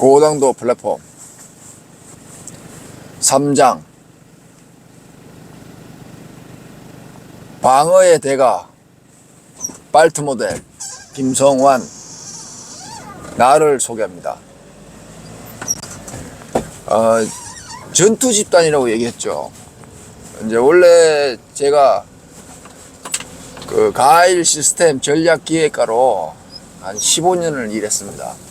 고당도 플랫폼 3장 방어의 대가 빨트 모델 김성환 나를 소개합니다. 어, 전투 집단이라고 얘기했죠. 이제 원래 제가 그 가일 시스템 전략 기획가로 한 15년을 일했습니다.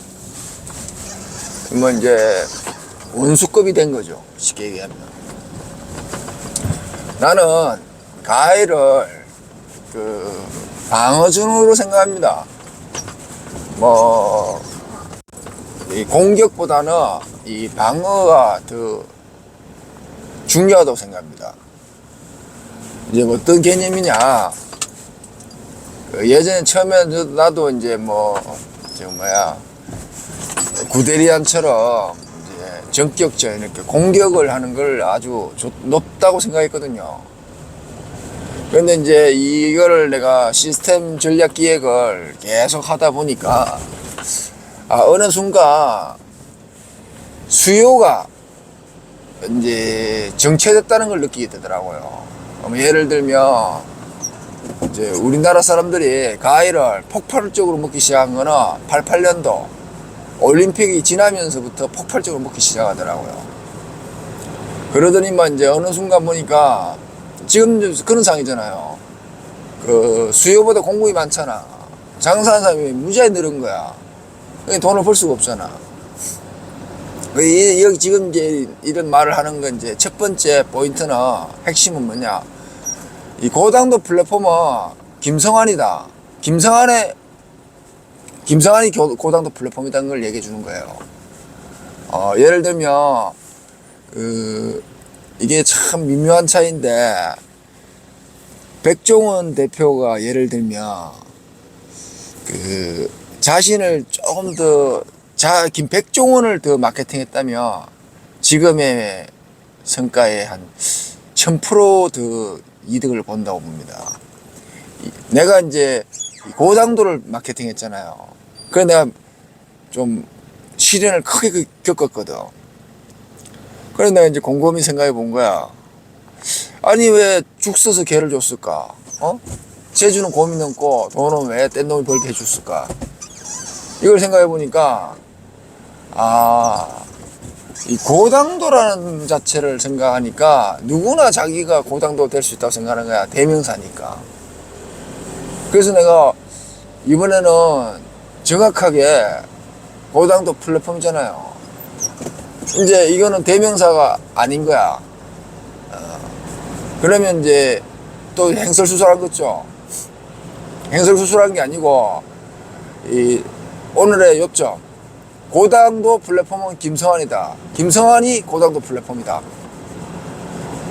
그러면 이제 원수급이 된 거죠. 쉽게 얘기하면. 나는 가해를 그 방어전으로 생각합니다. 뭐, 이 공격보다는 이 방어가 더 중요하다고 생각합니다. 이제 뭐 어떤 개념이냐. 그 예전에 처음에 나도 이제 뭐, 저 뭐야, 구대리안처럼 이제 전격전 이렇게 공격을 하는 걸 아주 좋- 높다고 생각했거든요. 그런데 이제 이거를 내가 시스템 전략 기획을 계속 하다 보니까 아, 어느 순간 수요가 이제 정체됐다는 걸 느끼게 되더라고요. 예를 들면 이제 우리나라 사람들이 과일을 폭발적으로 먹기 시작한 거는 88년도 올림픽이 지나면서부터 폭발적으로 먹기 시작하더라고요. 그러더니만 이제 어느 순간 보니까 지금 그런 상황이잖아요. 그 수요보다 공급이 많잖아. 장사하는 사람이 무지하게 늘은 거야. 돈을 벌 수가 없잖아. 그 이- 여기 지금 이제 이런 말을 하는 건 이제 첫 번째 포인트는 핵심은 뭐냐. 이 고당도 플랫폼은 김성환이다. 김성환의 김성환이 교- 고당도 플랫폼이라는 걸 얘기해 주는 거예요. 어, 예를 들면 그 이게 참 미묘한 차이인데 백종원 대표가 예를 들면 그 자신을 조금 더 자, 김 백종원을 더 마케팅했다면 지금의 성과에 한 1000%더 이득을 본다고 봅니다. 이- 내가 이제 이 고당도를 마케팅했잖아요. 그래 내가 좀 시련을 크게 그- 겪었거든. 그래서 내가 이제 곰곰이 생각해 본 거야. 아니 왜죽 써서 개를 줬을까? 어? 제주는 곰이 넘고 돈은 왜 뗀 놈이 벌게 해줬을까? 이걸 생각해 보니까 아, 이 고당도라는 자체를 생각하니까 누구나 자기가 고당도 될 수 있다고 생각하는 거야. 대명사니까. 그래서 내가 이번에는 정확하게 고당도 플랫폼이잖아요. 이제 이거는 대명사가 아닌 거야. 어, 그러면 이제 또 행설수설한 거죠. 행설수설한 게 아니고 이 오늘의 요점 고당도 플랫폼은 김성환이다. 김성환이 고당도 플랫폼이다.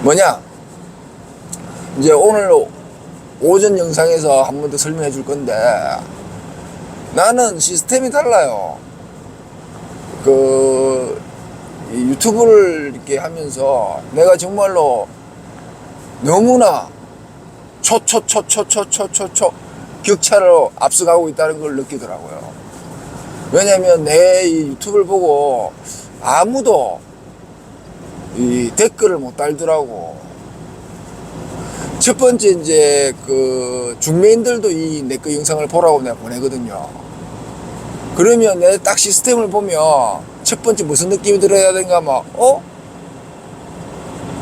뭐냐? 이제 오늘 오전 영상에서 한 번 더 설명해 줄 건데 나는 시스템이 달라요. 그이 유튜브를 이렇게 하면서 내가 정말로 너무나 초초초초초초초초 격차로 앞서가고 있다는 걸 느끼더라고요. 왜냐면 내이 유튜브를 보고 아무도 이 댓글을 못 달더라고. 첫 번째 이제 그 중매인들도 이 내 거 영상을 보라고 내가 보내거든요. 그러면 내 딱 시스템을 보면 첫 번째 무슨 느낌이 들어야 되는가 막 어?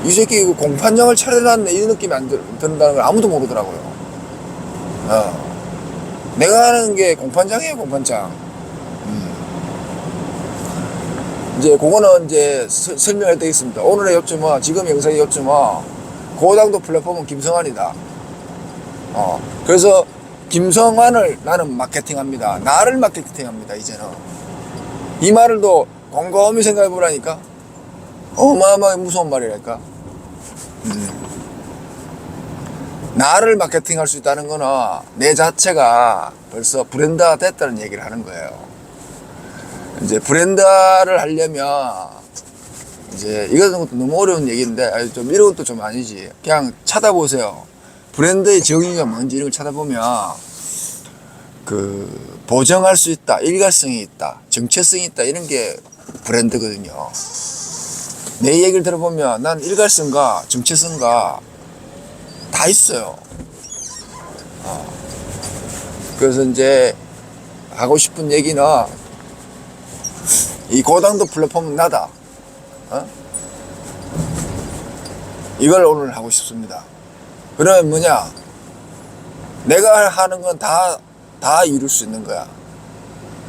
이 새끼 이거 공판장을 차려놨네 이 느낌이 안 들, 든다는 걸 아무도 모르더라고요. 어. 내가 하는 게 공판장이에요 공판장. 이제 그거는 이제 서- 설명할 때 있습니다. 오늘의 요점은 지금 영상의 요점은 고당도 플랫폼은 김성환이다. 어 그래서 김성환을 나는 마케팅합니다. 나를 마케팅합니다. 이제는 이 말을 또 곰곰이 생각해 보라니까 어마어마하게 무서운 말이랄까. 음. 나를 마케팅할 수 있다는 거는 내 자체가 벌써 브랜드가 됐다는 얘기를 하는 거예요. 이제 브랜드화를 하려면 이제 이것은 너무 어려운 얘기인데 아니, 좀 이런 것도 좀 아니지 그냥 찾아보세요 브랜드의 정의가 뭔지 이런 걸 찾아보면 그 보정할 수 있다 일관성이 있다 정체성이 있다 이런 게 브랜드거든요. 내 얘기를 들어보면 난 일갈성가 정체성가 다 있어요. 어. 그래서 이제 하고 싶은 얘기는 이 고당도 플랫폼은 나다. 어? 이걸 오늘 하고 싶습니다. 그러면 뭐냐? 내가 하는 건 다, 다 이룰 수 있는 거야.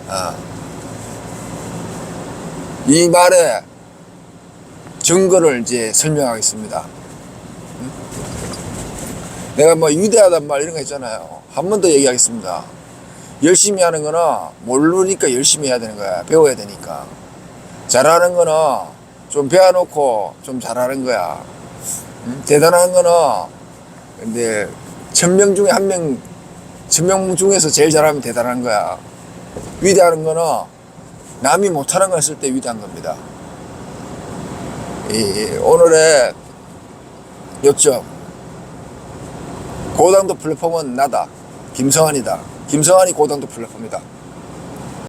어. 이 말에 증거를 이제 설명하겠습니다. 응? 내가 뭐 위대하단 말 이런 거 있잖아요. 한 번 더 얘기하겠습니다. 열심히 하는 거는 모르니까 열심히 해야 되는 거야. 배워야 되니까. 잘하는 거는 좀 배워놓고 좀 잘하는 거야. 응? 대단한 거는 근데 천명 중에 한 명, 천명 중에서 제일 잘하면 대단한 거야. 위대한 거는 남이 못하는 걸 했을 때 위대한 겁니다. 이 오늘의 요점 고당도 플랫폼은 나다. 김성환이다. 김성환이 고당도 플랫폼이다.